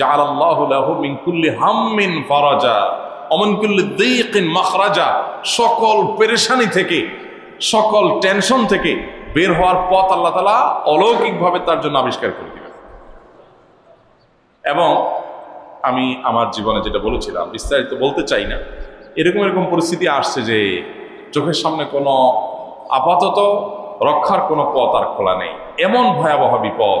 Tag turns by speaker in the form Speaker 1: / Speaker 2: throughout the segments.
Speaker 1: জাল আল্লাহ মিন কুল্লি হাম্মিন ফারাজা অমন কুল্লি দিকিন মাখরাজা। সকল পেরেশানি থেকে, সকল টেনশন থেকে বের হওয়ার পথ আল্লাহ তালা অলৌকিকভাবে তার জন্য আবিষ্কার করে দিবেন। এবং আমি আমার জীবনে যেটা বলেছিলাম, বিস্তারিত বলতে চাই না, এরকম এরকম পরিস্থিতি আসছে যে চোখের সামনে কোনো আপাতত রক্ষার কোনো পথ আর খোলা নেই। এমন ভয়াবহ বিপদ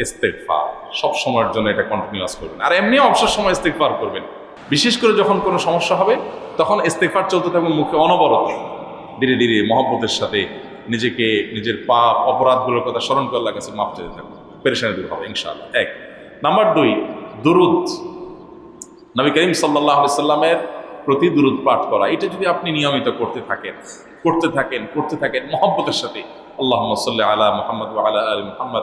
Speaker 1: ইস্তেকফার সব সময়ের জন্য এটা কন্টিনিউয়াস করবেন। আর এমনি অবসর সময় ইস্তেকফার করবেন। বিশেষ করে যখন কোনো সমস্যা হবে, তখন ইস্তেকফার চলতে থাকবে মুখে অনবরত। ধীরে ধীরে মহব্বতের সাথে নিজেকে, নিজের পাপ, অপরাধগুলোর কথা স্মরণ করে কাছে মাপ চেতে থাকবে পেরেশানি দূর হবে, ইনশাআল্লাহ। এক। নাম্বার দুই, দুরুদ। নবী করিম সাল্লাহ সাল্লামের প্রতি দুরুদ পাঠ করা। এটা যদি আপনি নিয়মিত করতে থাকেন করতে থাকেন করতে থাকেন মহব্বতের সাথে আল্লাহ সাল্লাহ আলা মোহাম্মদ আলা আলী মোহাম্মদ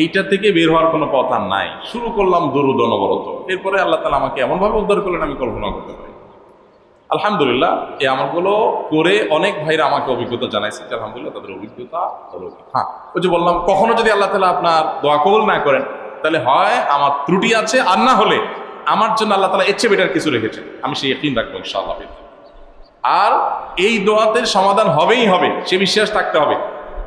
Speaker 1: এইটা থেকে বের হওয়ার কোনো পথ আর নাই। শুরু করলাম দুরুদ অনবরত এরপরে আল্লাহ তালা আমাকে এমনভাবে উদ্ধার করলেন, আমি কল্পনা করতে পারি। আলহামদুলিল্লাহ, এই আমলগুলো করে অনেক ভাইরা আমাকে অভিজ্ঞতা জানাইছে আলহামদুলিল্লাহ তাদের অভিজ্ঞতা হ্যাঁ ওই যে বললাম, কখনো যদি আল্লাহ তালা আপনার দোয়া কবুল না করেন, তাহলে হয় আমার ত্রুটি আছে আর না হলে আমার জন্য আল্লাহ তালা এর চেয়ে বেটার কিছু রেখেছে আমি সেই একদিন রাখব ইনশাআল্লাহ। আর এই দোয়াতের সমাধান হবেই হবে, সে বিশ্বাস থাকতে হবে।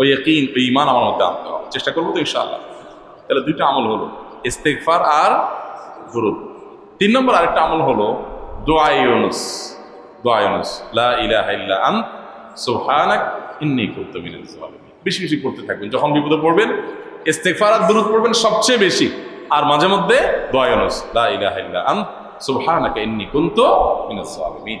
Speaker 1: ওই একইন ওই ইমান আমার মধ্যে আনতে হবে চেষ্টা করব তো ইনশাআল্লাহ। তাহলে দুইটা আমল হলো ইস্তেকফার আর দুরুদ তিন নম্বর আরেকটা আমল হলো, দোয়া ইউনুস। দোয়া লা ইলাহা ইল্লা আন্ত সুবহানাক ইন্নী কুনতু মিনাজ জালিমিন। বেশি বেশি করতে থাকবেন। যখন বিপদে পড়বেন, ইস্তেগফার আর দুরূদ পড়বেন সবচেয়ে বেশি। আর মাঝে মধ্যে দোয়া ইউনুস, লা ইলাহা ইল্লা আন্ত সুবহানাকা ইন্নী কুনতু মিনাজ জালিমিন।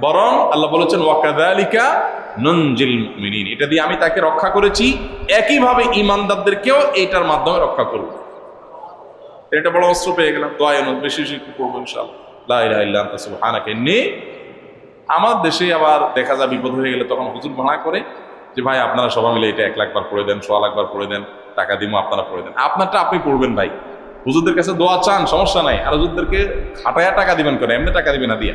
Speaker 1: বরং আল্লাহ বলেছেন ওয়াকাদালিকা নঞ্জিল মুমিনিন। এটা দিয়ে আমি তাকে রক্ষা করেছি, একইভাবে ইমানদারদেরকেও এইটার মাধ্যমে রক্ষা করব। এটা বড় অস্ত্র পেয়ে গেলাম। দোয়া ইউনুস বেশি বেশি করব সুবহানাকা। ইন্নী আমার দেশে আবার দেখা যায় বিপদ হয়ে গেলে তখন হুজুর ভাড়া করে যে, ভাই, আপনারা সবাই মিলে এটা এক লাখ বার পড়ে দেন ছ লাখ বার পড়ে দেন, টাকা দিমো, আপনারা পড়ে দেন। আপনারটা আপনি পড়বেন ভাই। হুজুরদের কাছে দোয়া চান, সমস্যা নাই। আর হুজুরদেরকে খাটায়া টাকা দিবেন করে এমনি টাকা দিবেন না দিয়া।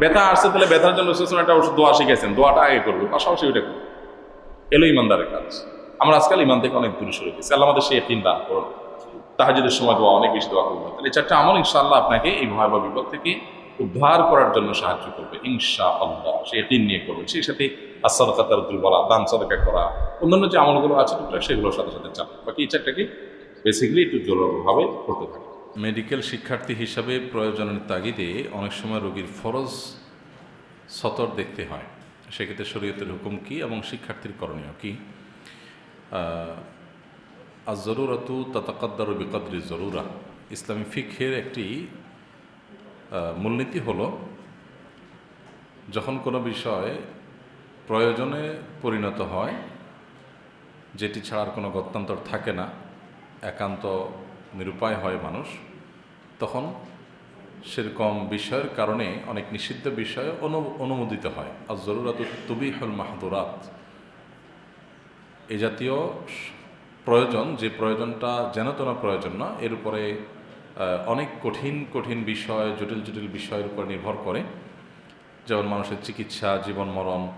Speaker 1: ব্যথা আসছে তাহলে ব্যথার জন্য রসুল একটা ওষুধ দোয়া শিখেছেন, দোয়াটা আগে করবে, পাশাপাশি ওইটা করবে। এলো ইমানদারের কাজ। আমরা আজকাল ইমান থেকে অনেক দূরে সরে গেছি। আল্লাহ আমাদের সেই একদিন দান করুন। তাহাজুদের সময় দোয়া, অনেক বেশি দোয়া করব তাহলে চারটা আমল ইনশাআল্লাহ আপনাকে এই ভয়াবহ বিপদ থেকে উদ্ধার করার জন্য সাহায্য করবে ইনশা আল্লাহ সে একদিন নিয়ে করবে সেই সাথে আসাদ কাতারুল বলা দান সদকা করা, অন্যান্য যে আমলগুলো আছে সেগুলোর সাথে সাথে চাপ বাকি এই চারটাকে বেসিক্যালি একটু জোরভাবে করতে থাকে
Speaker 2: মেডিকেল শিক্ষার্থী হিসাবে প্রয়োজনের তাগিদে অনেক সময় রোগীর ফরজ সতর দেখতে হয়। সেক্ষেত্রে শরীয়তের হুকুম কী এবং শিক্ষার্থীর করণীয় কী? আজ জরুরতু ততাকদ্দার বিকদ্রি জরুরা। ইসলামী ফিক্ষের একটি মূলনীতি হলো, যখন কোনো বিষয় প্রয়োজনে পরিণত হয়, যেটি ছাড়ার কোনো গত্যান্তর থাকে না, একান্ত নিরুপায় হয় মানুষ, তখন সেরকম বিষয়ের কারণে অনেক নিষিদ্ধ বিষয় অনু- অনুমোদিত হয়। আর জরুরাত তুবি হল মাহদুরাত। এ জাতীয় প্রয়োজন, যে প্রয়োজনটা যেনতেন প্রয়োজন না, এর উপরে অনেক কঠিন কঠিন বিষয়, জটিল জটিল বিষয়ের উপর নির্ভর করে। যেমন মানুষের চিকিৎসা, জীবন মরণ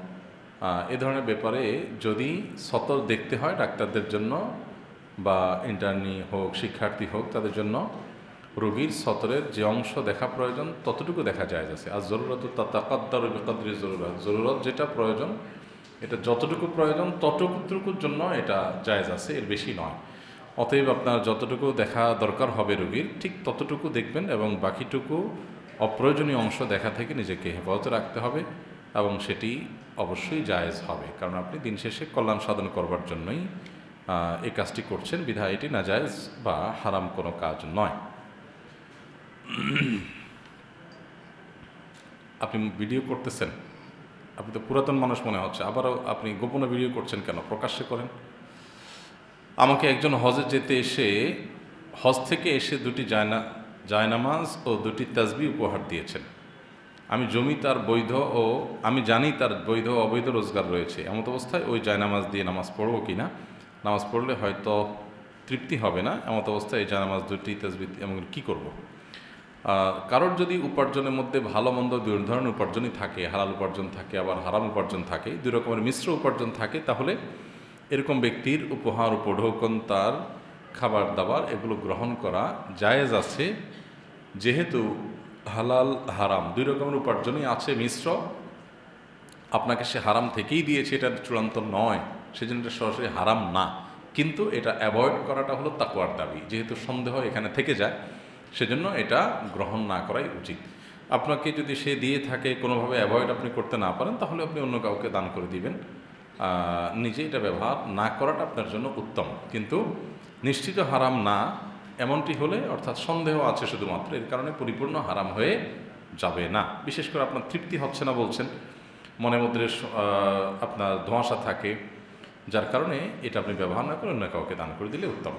Speaker 2: এ ধরনের ব্যাপারে যদি সতর দেখতে হয় ডাক্তারদের জন্য বা ইন্টার্নি হোক, শিক্ষার্থী হোক, তাদের জন্য রোগীর সতরের যে অংশ দেখা প্রয়োজন, ততটুকু দেখা যায় আছে। আর জরুরত তা তাকাদ্দার বেকাদ্রি জরুরত। জরুরত যেটা প্রয়োজন, এটা যতটুকু প্রয়োজন, ততটুকুর জন্য এটা জায়জ আছে, এর বেশি নয়। অতএব আপনার যতটুকু দেখা দরকার হবে রোগীর, ঠিক ততটুকু দেখবেন এবং বাকিটুকু অপ্রয়োজনীয় অংশ দেখা থেকে নিজেকে হেফাজতে রাখতে হবে এবং সেটি অবশ্যই জায়েজ হবে। কারণ আপনি দিন শেষে কল্যাণ সাধন করবার জন্যই এই কাজটি করছেন বিধায় এটি নাজায়েজ বা হারাম কোনো কাজ নয়। আপনি ভিডিও করতেছেন, আপনি তো পুরাতন মানুষ মনে হচ্ছে, আবারও আপনি গোপনে ভিডিও করছেন কেন? প্রকাশ্যে করেন? আমাকে একজন হজে যেতে এসে, হজ থেকে এসে দুটি জায়না, জায়নামাজ ও দুটি তাজবি উপহার দিয়েছেন। আমি জমি তার বৈধ ও আমি জানি তার বৈধ অবৈধ রোজগার রয়েছে। এমত অবস্থায় ওই জায়নামাজ দিয়ে নামাজ পড়ব কি না নামাজ পড়লে হয়তো তৃপ্তি হবে না, এমত অবস্থায় এই জায়নামাজ দুটি তাজবি এমন কী করব? কারোর যদি উপার্জনের মধ্যে ভালো মন্দ দুই ধরনের উপার্জনই থাকে, হালাল উপার্জন থাকে, আবার হারাম উপার্জন থাকে, দুই রকমের মিশ্র উপার্জন থাকে, তাহলে এরকম ব্যক্তির উপহার, উপঢৌকন, তার খাবার দাবার এগুলো গ্রহণ করা জায়েজ আছে। যেহেতু হালাল, হারাম দুই রকমের উপার্জনই আছে, মিশ্র, আপনাকে সে হারাম থেকেই দিয়েছে, এটা চূড়ান্ত নয়। সেজন্য এটা সরাসরি হারাম না। কিন্তু এটা অ্যাভয়েড করাটা হলো তাকুয়ার দাবি। যেহেতু সন্দেহ এখানে থেকে যায়, সেজন্য এটা গ্রহণ না করাই উচিত। আপনাকে যদি সে দিয়ে থাকে, কোনোভাবে অ্যাভয়েড আপনি করতে না পারেন, তাহলে আপনি অন্য কাউকে দান করে দিবেন। নিজে এটা ব্যবহার না করাটা আপনার জন্য উত্তম। কিন্তু নিশ্চিত হারাম না, এমনটি হলে অর্থাৎ সন্দেহ আছে শুধুমাত্র, এর কারণে পরিপূর্ণ হারাম হয়ে যাবে না। বিশেষ করে আপনার তৃপ্তি হচ্ছে না বলছেন। মনের মধ্যে আপনার ধোঁয়াশা থাকে। যার কারণে এটা আপনি ব্যবহার না করে অন্য কাউকে দান করে দিলে উত্তম।